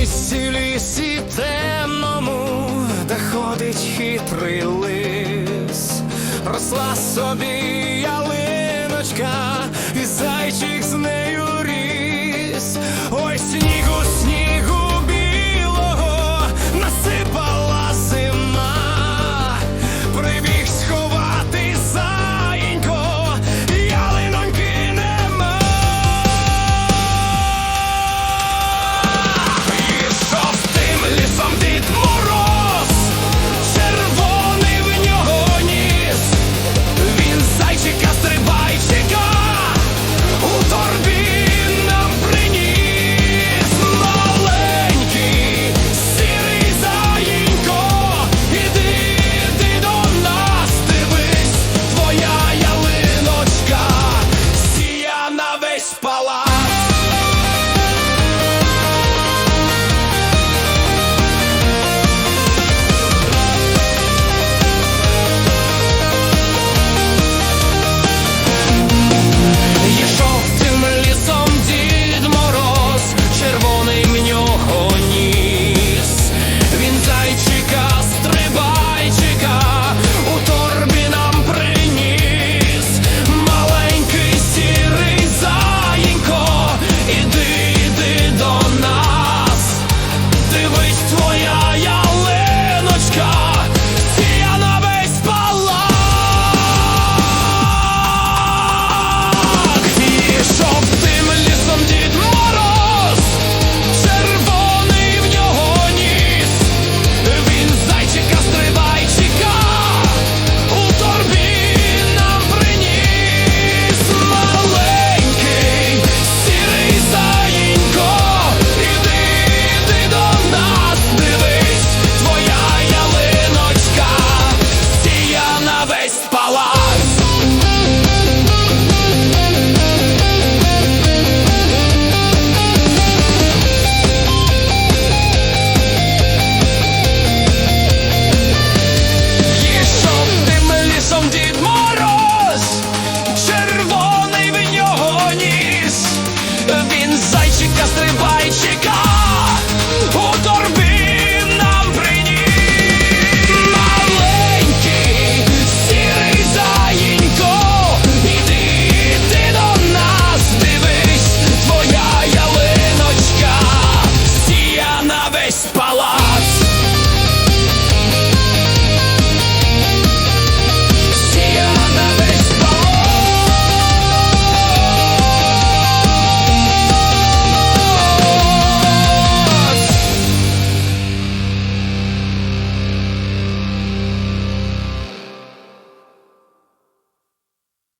місці лісі темному, де ходить хитрий лис, росла собі ялиночка, і зайчик з нею.